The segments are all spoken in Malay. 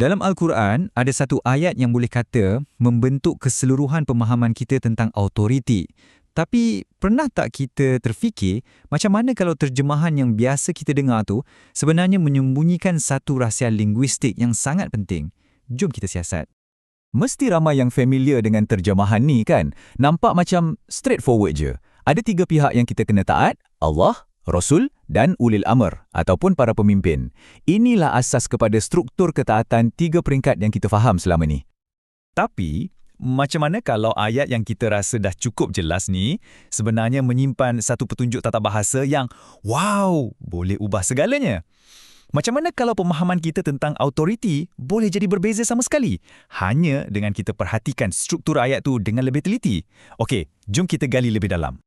Dalam Al-Quran, ada satu ayat yang boleh kata membentuk keseluruhan pemahaman kita tentang autoriti. Tapi, pernah tak kita terfikir macam mana kalau terjemahan yang biasa kita dengar tu sebenarnya menyembunyikan satu rahsia linguistik yang sangat penting? Jom kita siasat. Mesti ramai yang familiar dengan terjemahan ni kan? Nampak macam straightforward je. Ada tiga pihak yang kita kena taat, Allah, Rasul dan Ulil Amr ataupun para pemimpin. Inilah asas kepada struktur ketaatan tiga peringkat yang kita faham selama ni. Tapi, macam mana kalau ayat yang kita rasa dah cukup jelas ni sebenarnya menyimpan satu petunjuk tata bahasa yang wow, boleh ubah segalanya? Macam mana kalau pemahaman kita tentang autoriti boleh jadi berbeza sama sekali hanya dengan kita perhatikan struktur ayat tu dengan lebih teliti? Okey, jom kita gali lebih dalam.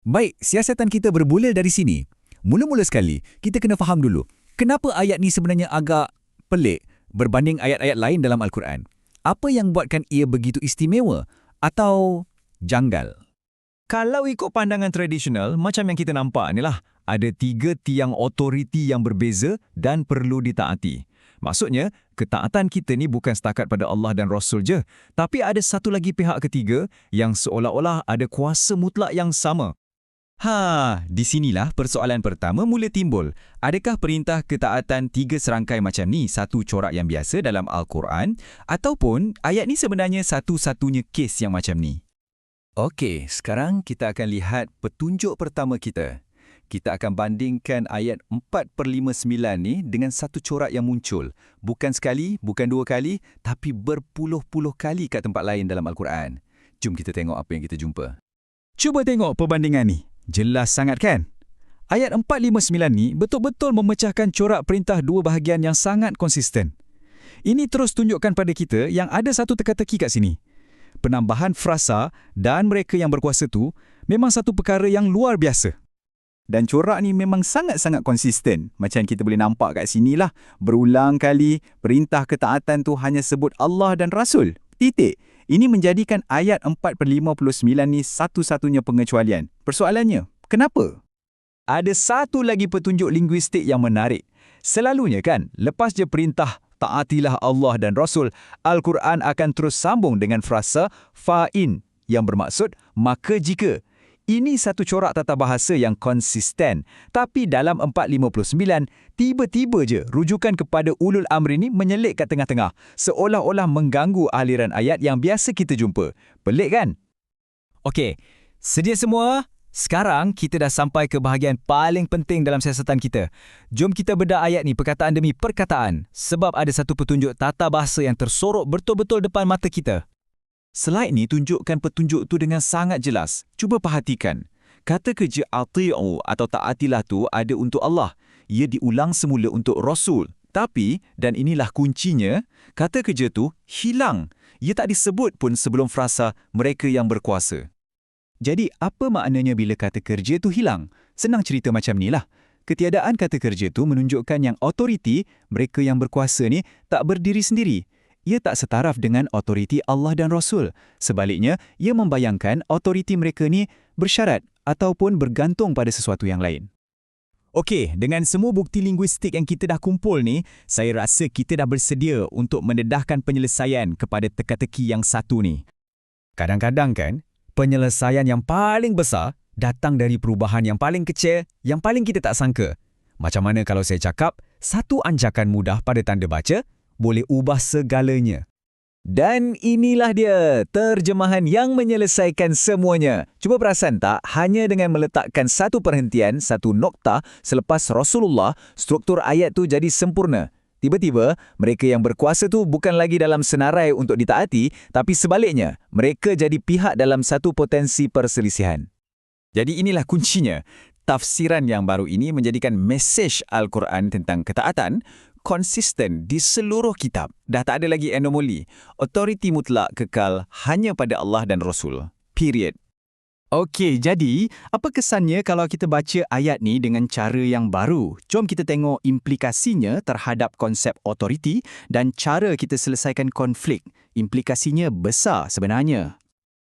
Baik, siasatan kita bermula dari sini. Mula-mula sekali, kita kena faham dulu, kenapa ayat ni sebenarnya agak pelik berbanding ayat-ayat lain dalam Al-Quran? Apa yang buatkan ia begitu istimewa atau janggal? Kalau ikut pandangan tradisional, macam yang kita nampak ni lah, ada tiga tiang otoriti yang berbeza dan perlu ditaati. Maksudnya, ketaatan kita ni bukan setakat pada Allah dan Rasul je, tapi ada satu lagi pihak ketiga yang seolah-olah ada kuasa mutlak yang sama. Ha, di sinilah persoalan pertama mula timbul. Adakah perintah ketaatan tiga serangkai macam ni satu corak yang biasa dalam Al-Quran ataupun ayat ni sebenarnya satu-satunya kes yang macam ni? Okey, sekarang kita akan lihat petunjuk pertama kita. Kita akan bandingkan ayat 4 per 59 ni dengan satu corak yang muncul. Bukan sekali, bukan dua kali, tapi berpuluh-puluh kali kat tempat lain dalam Al-Quran. Jom kita tengok apa yang kita jumpa. Cuba tengok perbandingan ni. Jelas sangat kan? Ayat 459 ni betul-betul memecahkan corak perintah dua bahagian yang sangat konsisten. Ini terus tunjukkan pada kita yang ada satu teka-teki kat sini. Penambahan frasa dan mereka yang berkuasa tu memang satu perkara yang luar biasa. Dan corak ni memang sangat-sangat konsisten. Macam kita boleh nampak kat sinilah. Berulang kali, perintah ketaatan tu hanya sebut Allah dan Rasul. Titik. Ini menjadikan ayat 4 per 59 ni satu-satunya pengecualian. Persoalannya, kenapa? Ada satu lagi petunjuk linguistik yang menarik. Selalunya kan, lepas je perintah taatilah Allah dan Rasul, Al-Quran akan terus sambung dengan frasa fa'in yang bermaksud maka jika. Ini satu corak tata bahasa yang konsisten. Tapi dalam 459, tiba-tiba je rujukan kepada ulul amri ini menyelik kat tengah-tengah. Seolah-olah mengganggu aliran ayat yang biasa kita jumpa. Pelik kan? Okey, sedia semua? Sekarang kita dah sampai ke bahagian paling penting dalam siasatan kita. Jom kita bedah ayat ni perkataan demi perkataan. Sebab ada satu petunjuk tata bahasa yang tersorok betul-betul depan mata kita. Slide ni tunjukkan petunjuk tu dengan sangat jelas. Cuba perhatikan. Kata kerja ati'u atau taatilah tu ada untuk Allah. Ia diulang semula untuk Rasul. Tapi, dan inilah kuncinya, kata kerja tu hilang. Ia tak disebut pun sebelum frasa mereka yang berkuasa. Jadi, apa maknanya bila kata kerja tu hilang? Senang cerita macam ni lah. Ketiadaan kata kerja tu menunjukkan yang otoriti, mereka yang berkuasa ni, tak berdiri sendiri ia tak setaraf dengan otoriti Allah dan Rasul. Sebaliknya, ia membayangkan otoriti mereka ni bersyarat ataupun bergantung pada sesuatu yang lain. Okey, dengan semua bukti linguistik yang kita dah kumpul ni, saya rasa kita dah bersedia untuk mendedahkan penyelesaian kepada teka-teki yang satu ni. Kadang-kadang kan, penyelesaian yang paling besar datang dari perubahan yang paling kecil yang paling kita tak sangka. Macam mana kalau saya cakap, satu anjakan mudah pada tanda baca boleh ubah segalanya. Dan inilah dia, terjemahan yang menyelesaikan semuanya. Cuba perasan tak, hanya dengan meletakkan satu perhentian, satu nokta selepas Rasulullah, struktur ayat tu jadi sempurna. Tiba-tiba, mereka yang berkuasa tu bukan lagi dalam senarai untuk ditaati, tapi sebaliknya, mereka jadi pihak dalam satu potensi perselisihan. Jadi inilah kuncinya. Tafsiran yang baru ini menjadikan mesej Al-Quran tentang ketaatan konsisten di seluruh kitab. Dah tak ada lagi anomali. Otoriti mutlak kekal hanya pada Allah dan Rasul. Period. Okey, jadi apa kesannya kalau kita baca ayat ni dengan cara yang baru? Jom kita tengok implikasinya terhadap konsep otoriti dan cara kita selesaikan konflik. Implikasinya besar sebenarnya.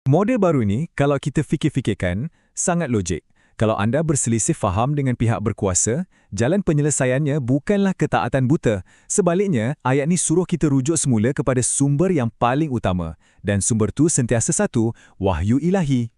Model baru ni, kalau kita fikir-fikirkan, sangat logik. Kalau anda berselisih faham dengan pihak berkuasa, jalan penyelesaiannya bukanlah ketaatan buta. Sebaliknya, ayat ni suruh kita rujuk semula kepada sumber yang paling utama. Dan sumber tu sentiasa satu, wahyu ilahi.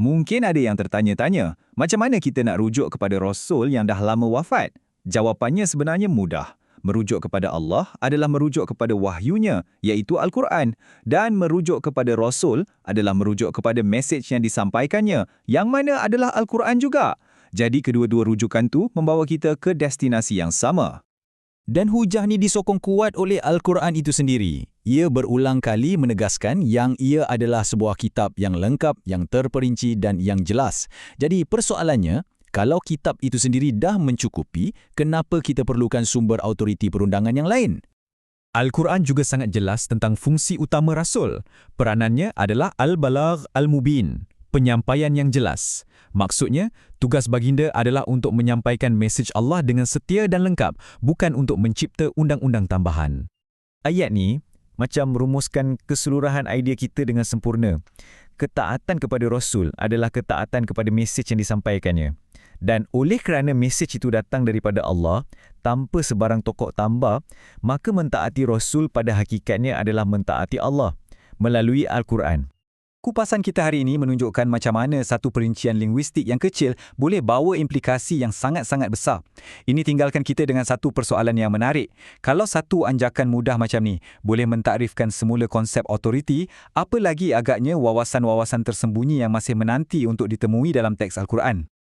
Mungkin ada yang tertanya-tanya, macam mana kita nak rujuk kepada Rasul yang dah lama wafat? Jawapannya sebenarnya mudah. Merujuk kepada Allah adalah merujuk kepada wahyunya, iaitu Al-Quran. Dan merujuk kepada Rasul adalah merujuk kepada mesej yang disampaikannya, yang mana adalah Al-Quran juga. Jadi kedua-dua rujukan tu membawa kita ke destinasi yang sama. Dan hujah ni disokong kuat oleh Al-Quran itu sendiri. Ia berulang kali menegaskan yang ia adalah sebuah kitab yang lengkap, yang terperinci dan yang jelas. Jadi persoalannya, kalau kitab itu sendiri dah mencukupi, kenapa kita perlukan sumber autoriti perundangan yang lain? Al-Quran juga sangat jelas tentang fungsi utama Rasul. Peranannya adalah Al-Balagh Al-Mubin, penyampaian yang jelas. Maksudnya, tugas baginda adalah untuk menyampaikan mesej Allah dengan setia dan lengkap, bukan untuk mencipta undang-undang tambahan. Ayat ni macam merumuskan keseluruhan idea kita dengan sempurna. Ketaatan kepada Rasul adalah ketaatan kepada mesej yang disampaikannya. Dan oleh kerana mesej itu datang daripada Allah, tanpa sebarang tokok tambah, maka mentaati Rasul pada hakikatnya adalah mentaati Allah melalui Al-Quran. Kupasan kita hari ini menunjukkan macam mana satu perincian linguistik yang kecil boleh bawa implikasi yang sangat-sangat besar. Ini tinggalkan kita dengan satu persoalan yang menarik. Kalau satu anjakan mudah macam ni boleh mentakrifkan semula konsep otoriti, apa lagi agaknya wawasan-wawasan tersembunyi yang masih menanti untuk ditemui dalam teks Al-Quran?